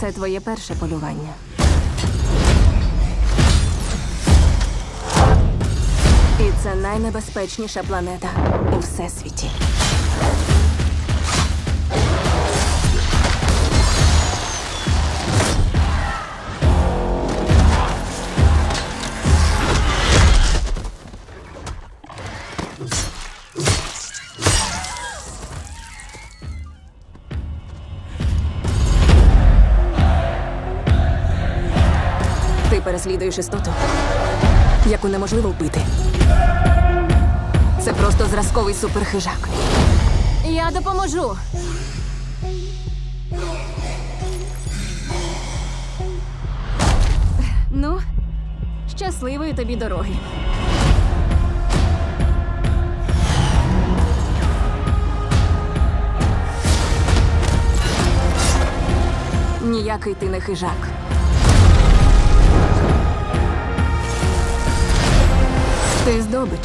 Це твоє перше полювання. І це найнебезпечніша планета у всесвіті. Ти переслідуєш істоту, яку неможливо вбити. Це просто зразковий суперхижак. Я допоможу. Ну, щасливої тобі дороги. Ніякий ти не хижак. Ти здобич.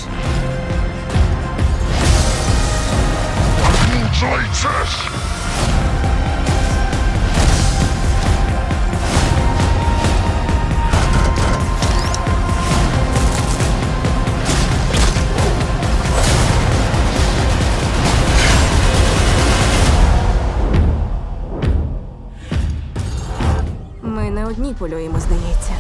Ми не одні полюємо, здається.